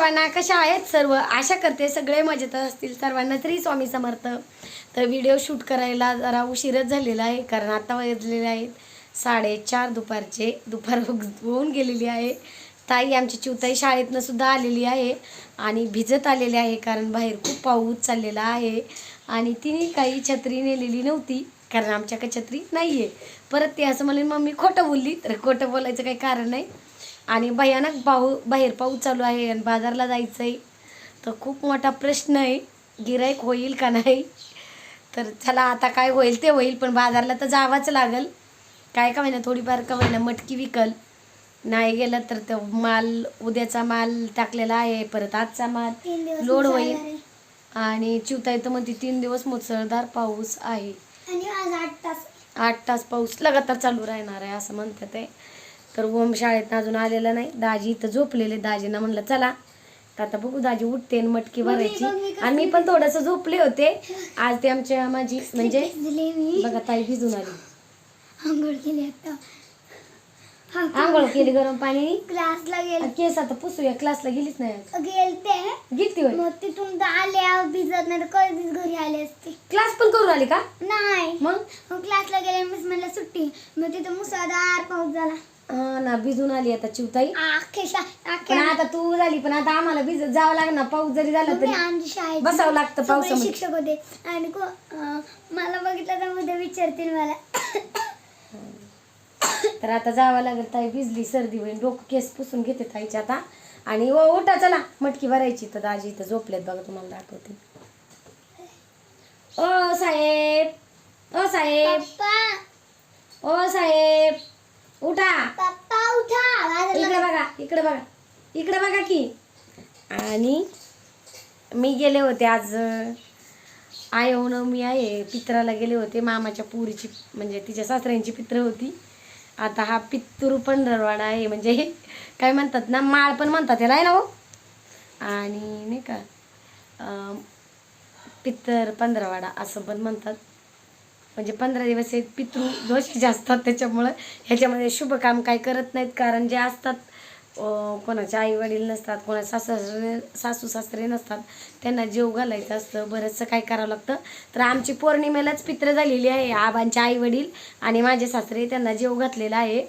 सर्वांना कशा आहेत सर्व? आशा करते सगळे मजेत असतील. सर्वांना तरी स्वामी समर्थ. तर व्हिडिओ शूट करायला जरा उशीरच झालेला आहे कारण आता वाजलेले आहेत साडेचार दुपारचे. दुपार होऊन गेलेली आहे. ताई आमची चिवताई शाळेतनं सुद्धा आलेली आहे आणि भिजत आलेली आहे कारण बाहेर खूप पाऊस चाललेला आहे. आणि तिने काही छत्री नेलेली नव्हती कारण आमच्याकडे छत्री नाही आहे परत ती असं म्हणली मम्मी खोटं बोलली. तर खोटं बोलायचं काही कारण नाही. आणि भयानक पाऊ बाहेर पाऊस चालू आहे आणि बाजारला जायचं आहे तर खूप मोठा प्रश्न आहे गिराईक होईल का नाही? तर चला आता काय होईल ते होईल पण बाजारला तर जावंच लागल. काय का होईना थोडीफार का होईना मटकी विकल. नाही गेलं तर तो माल उद्याचा माल टाकलेला आहे परत आजचा माल. लोड होईल. आहे. आणि चिवता येतं म्हणते तीन दिवस मुसळधार पाऊस आहे. आणि आज आठ तास. आठ तास पाऊस लगातार चालू राहणार आहे असं म्हणतात ते तर ओम शाळेत अजून आलेला नाही. दाजी इथं झोपलेले. दाजींना म्हणलं चला. तर आता बघू दाजी उठते मटकी भरायची. आणि मी पण थोडंसं झोपले होते. आज ते आमच्या माझी म्हणजे बघा ताई भिजून आली. आंघोळ केली आता. आंघोळ केली गरम पाणी. क्लासला गेल केस आता पुसूया. क्लासला गेलीच नाही. गेलते. गेलती होय? मग तिथून आल्या भिजत नाही तर कधीच घरी आले असते. क्लास पण करून आली का? नाही. मग? क्लासला गेले मिस मला सुट्टी. मग तिथं मुसळधार पाऊस झाला. हा ना भिजून आली आता चिवताई. पण आता तू झाली पण आता आम्हाला भिजत जावं लागणार पाऊस जरी झाला तरी आमची शाळेत बसावं लागतं सगळे पावसामध्ये. शिक्षक होते. आणि को- अं, मला बघितलं तर उद्या विचारतील मला. तर आता जावं लागेल ताई भिजली सर्दी होईल. डोकं केस पुसून घेते ताईच्या आता. आणि ओ उठा चला. मटकी भरायची तर दाजी इथं झोपलेत बघा तुम्हाला दाखवते. ओ साहेब. ओ साहेब. पप्पा. ओ साहेब. उठा. पप्पा उठा. इकडे बघा इकडे बघा. इकडे बघा की. आणि मी गेले होते आज आय मी आहे. पित्राला गेले होते. मामाच्या पुरीची म्हणजे तिच्या सासऱ्यांची पित्र होती. आता हा पित्तूर पंढरवाडा आहे. म्हणजे काय म्हणतात ना माळ पण म्हणतात त्याला आहे ना हो? आणि नाही का अं, पित्तर पंधरावाडा असं पण म्हणतात. म्हणजे पंधरा दिवस हे पितृ दोष जे असतात त्याच्यामुळं ह्याच्यामध्ये शुभ काम काय करत नाहीत. कारण जे असतात कोणाचे आई वडील नसतात कोणा सासू सासरे सासू सासरे नसतात त्यांना जेव घालायचं असतं बरंचसं काय करावं लागतं. तर आमची पौर्णिमेलाच पित्र झालेली आहे. आबांचे आई वडील आणि माझे सासरे त्यांना जेव घातलेला आहे.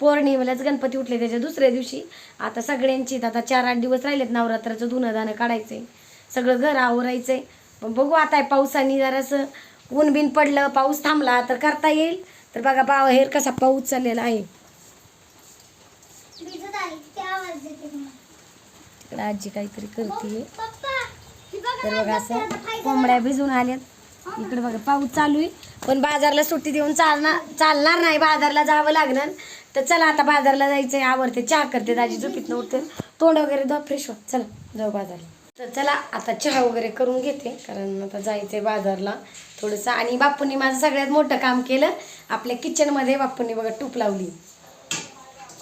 पौर्णिमेलाच गणपती उठले त्याच्या दुसऱ्या दिवशी. आता सगळ्यांची आता चार आठ दिवस राहिलेत नवरात्राचं धुणं काढायचं आहे सगळं घर आवरायचं आहे बघू आता आहे पावसाने जरासं ऊन बिन पडलं पाऊस थांबला तर करता येईल. तर बघा बाहेर कसा पाऊस चाललेला आहे. इकडे आजी काहीतरी करते. ही तर बघा असं कोंबड्या भिजून आल्यात. इकडे बघा पाऊस चालू आहे. पण बाजारला सुट्टी देऊन चालणार चालणार नाही. बाजारला जावं लागणार. तर चला आता बाजारला जायचंय. आवडते चहा करते. दाजी झोपीत उठते तोंड वगैरे धुवा फ्रेश व्हा. चला जाऊ बाजारला. तर चला आता चहा वगैरे करून घेते कारण आता जायचंय बाजारला थोडंसं. आणि बापूंनी माझं सगळ्यात मोठं काम केलं. आपल्या किचनमध्ये बापूंनी बघा टूप लावली.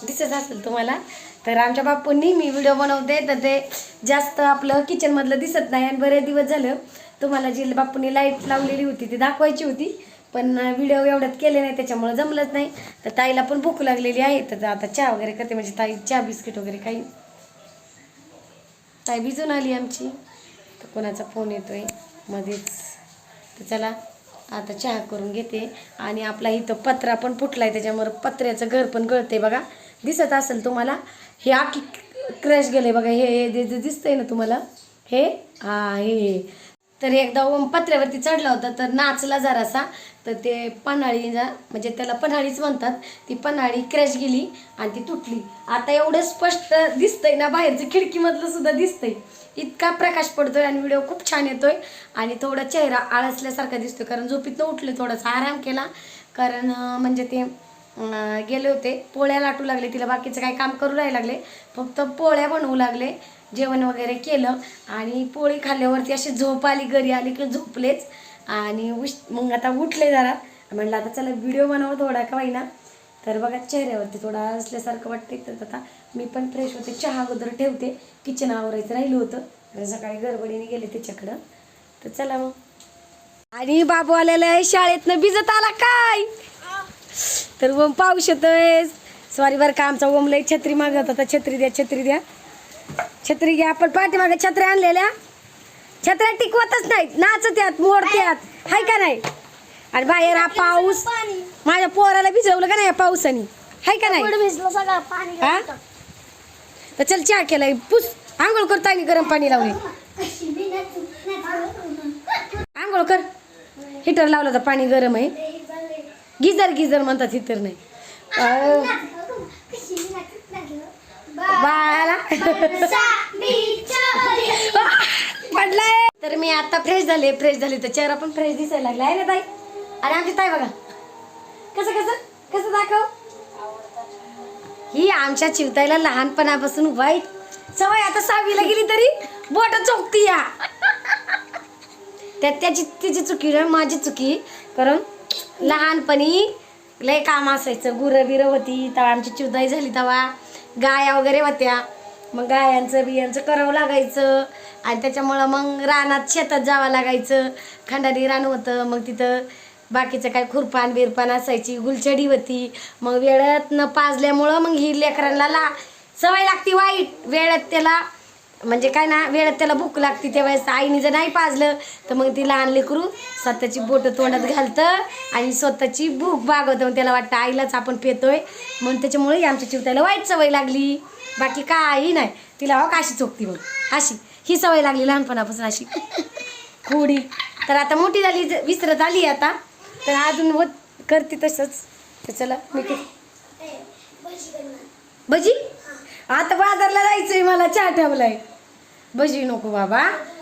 दिसत असेल तुम्हाला? तर आमच्या बापूंनी मी व्हिडिओ बनवते तर ते जास्त आपलं किचनमधलं दिसत नाही आणि बरेच दिवस झालं. तुम्हाला जी बापूंनी लाइट लावलेली होती ती दाखवायची होती. पण व्हिडिओ एवढ्यात केले नाही त्याच्यामुळं जमलंच नाही. तर ताईला पण भूक लागलेली आहे तर आता चहा वगैरे करते. म्हणजे ताई चहा बिस्किट वगैरे काही ताई भिजून आली आमची. तर कोणाचा फोन येतो आहे मध्येच. तर चला आता चहा करून घेते. आणि आपला इथं पत्रा पण फुटला आहे त्याच्यामुळे पत्र्याचं घर पण गळते बघा. दिसत असेल तुम्हाला हे आखी क्रॅश गेलं आहे बघा. हे जे- दिसतंय ना तुम्हाला हे हा हे. तर एकदा ओम पत्र्यावरती चढला होता तर नाचला जरासा. तर ते पन्हाळी म्हणजे त्याला पन्हाळीच म्हणतात. ती पन्हाळी क्रॅश गेली आणि ती तुटली. आता एवढं स्पष्ट दिसतंय ना बाहेरचं खिडकीमधलं सुद्धा दिसतंय. इतका प्रकाश पडतोय आणि व्हिडिओ खूप छान येतोय. आणि थोडा चेहरा आळसल्यासारखा दिसतोय कारण झोपीतनं उठले थोडासा आराम केला. कारण म्हणजे ते गेले होते. पोळ्या लाटू लागले तिला बाकीचं काही काम करू राहायला लागले. फक्त पोळ्या बनवू लागले जेवण वगैरे केलं. आणि पोळी खाल्ल्यावरती अशी झोप आली घरी आली की झोपलेच. आणि उश मग आता उठले जरा. म्हणलं आता चला व्हिडिओ बनव थोडा का होईना तर बघा चेहऱ्यावरती थोडा असल्यासारखं वाटते तर आता मी पण फ्रेश होते. चहा अगोदर ठेवते. किचन आवरायचं राहिलं होतं. सकाळी गडबडीने गेले त्याच्याकडं. तर चला मग. आणि बाबू आलेला आहे शाळेतनं. भिजत आला काय? तर ओम पाऊस येतोय सॉरी बरं का आमचा ओम लई छत्री मागत होता छत्री द्या छत्री द्या. छत्री घ्या आपण पाठीमागे छत्र्या आणलेल्या. छत्र्या टिकवतच नाहीत नाचत्यात मोडत्यात. हाय का नाही? आणि बाहेर हा पाऊस माझ्या पोराला भिजवलं का नाही या पावसाने? हाय का नाही? हा? तर चल चहा केलाय पुस. आंघोळ कर ताईने गरम पाणी लावले. आंघोळ कर. हिटर लावलं तर पाणी गरम आहे. गिजर गिजर म्हणतात इतर नाही. बाळाला. पडलाय. तर मी आता फ्रेश झाले फ्रेश झाले. तर चेहरा पण फ्रेश दिसायला लागला. आहे ना ताई? आणि आमची ताई बघा. कसं कसं? कसं दाखव? ही आमच्या चिवताईला लहानपणापासून वाईट सवय. आता सहावीला गेली तरी बोट चोकती या. त्यात त्याची तिची चुकी नाही माझी चुकी. कारण लहानपणी लय काम असायचं. गुरं बिरं होती तेव्हा आमची चुदाई झाली तेव्हा. गाया वगैरे होत्या. मग गायांचं बियांचं करावं लागायचं. आणि त्याच्यामुळं मग रानात शेतात जावं लागायचं. खंडारी रान होतं. मग तिथं बाकीचं काय खुरपान बिरपान असायची. गुलछडी होती. मग वेळेत न पाजल्यामुळं मग ही लेकरांना ला सवय लागती वाईट. वेळेत त्याला म्हणजे काय ना वेळेत त्याला भूक लागते त्यावेळेस आईने जर नाही पाजलं तर मग ती लहान लेकरू स्वतःची बोटं तोंडात घालतं आणि स्वतःची भूक बागवतं मग त्याला वाटतं आईलाच आपण पेतोय. म्हणून त्याच्यामुळे आमच्या चिवताला वाईट सवय लागली. बाकी काही नाही. तिला हो काशी चोखती मग? अशी. ही सवय लागली लहानपणापासून अशी. खोडी. तर आता मोठी झाली ज- विसरत आली आता. तर अजून होत करते तसंच. तर चला मी भजी? आता बाजारला जायचंय मला चहा ठेवलाय. भजी नको बाबा.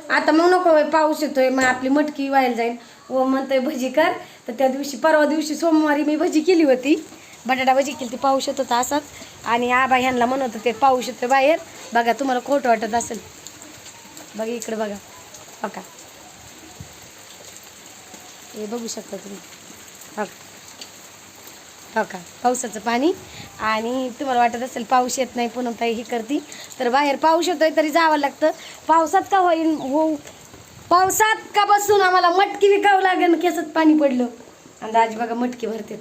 आता मग नको पाऊस येतोय मग आपली मटकी व्हायला जाईल. व म्हणतोय भजी कर. तर त्या दिवशी परवा दिवशी सोमवारी मी भजी केली होती. बटाटा भजी केली ती पाऊस येत होता असाच आणि आबा ह्यांना म्हणत होते पाऊस येतोय बाहेर. बघा तुम्हाला खोटं वाटत असेल. बघा इकडे बघा. बघा. हे बघू शकता तुम्ही. हो का पावसाचं पाणी. आणि तुम्हाला वाटत असेल पाऊस येत नाही पुन्हा ताई ही करती. तर बाहेर पाऊस येतोय तरी जावं लागतं. पावसात का होईल हो? पावसात का बसून आम्हाला मटकी विकावं लागेल? केसात पाणी पडलं. आणि दाजी बघा मटकी भरते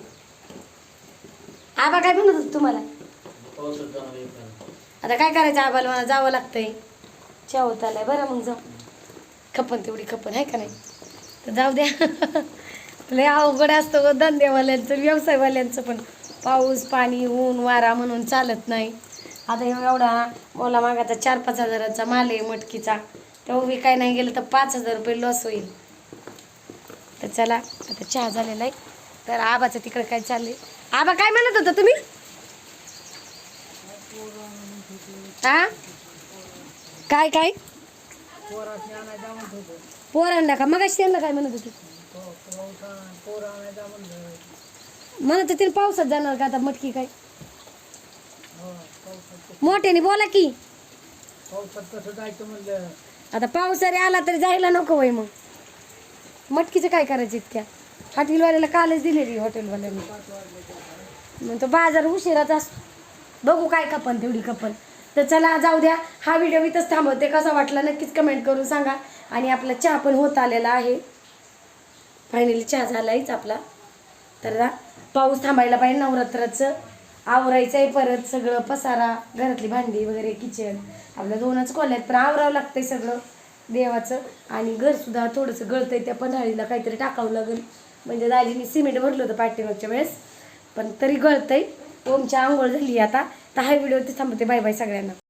आबा काय म्हणत होत तुम्हाला? आता काय करायचं आबाला मला जावं लागतंय. चहा होत आलाय. बरं मग जाऊ. खपन तेवढी खपन आहे का नाही? तर जाऊ द्या. लय अवघड असतं गं धंदेवाल्यांचं व्यवसायवाल्यांचं पण. पाऊस पाणी ऊन वारा म्हणून चालत नाही. आता एवढा मला मागाचा चार पाच हजाराचा माल आहे मटकीचा. तेव्हा विकाय काय नाही गेलं तर पाच हजार रुपये लॉस होईल. तर चला आता चहा झालेला आहे. तर आबाचं तिकडे काय चालले आबा काय म्हणत होता तुम्ही? हा काय काय? पोरांना का? मग त्यांना काय म्हणत होती? म्हणत होती ना पावसात जाणार का आता मटकी काय? मोठ्याने बोला की. आता पाऊस जरी आला तरी जायला नको वय मग. मटकीचं काय करायचं इतक्या? हॉटेलवाल्याला कालच दिलेली हॉटेलवाल्याने. मग तो बाजार उशिराच असतो बघू काय कपन तेवढी कपन. तर चला जाऊ द्या. हा व्हिडिओ इथंच थांबवते. कसा वाटला नक्कीच कमेंट करून सांगा. आणि आपला चहा पण होत आलेला आहे. फायनली चहा झालायच आपला. तर पाऊस थांबायला पाहिजे नवरात्राचं. आवरायचं आहे परत सगळं पसारा घरातली भांडी वगैरे किचन आपल्या दोनच खोल्यात पण आवरावं लागतंय सगळं देवाचं. आणि घरसुद्धा थोडंसं गळतंय त्या पन्हाळीला काहीतरी टाकावं लागेल. म्हणजे दाजीने सिमेंट भरलं होतं पाठीमागच्या वेळेस पण तरी गळतंय. ओमच्या आंघोळ झाली आता. तर हा व्हिडिओ ते थांबते बाय बाय सगळ्यांना.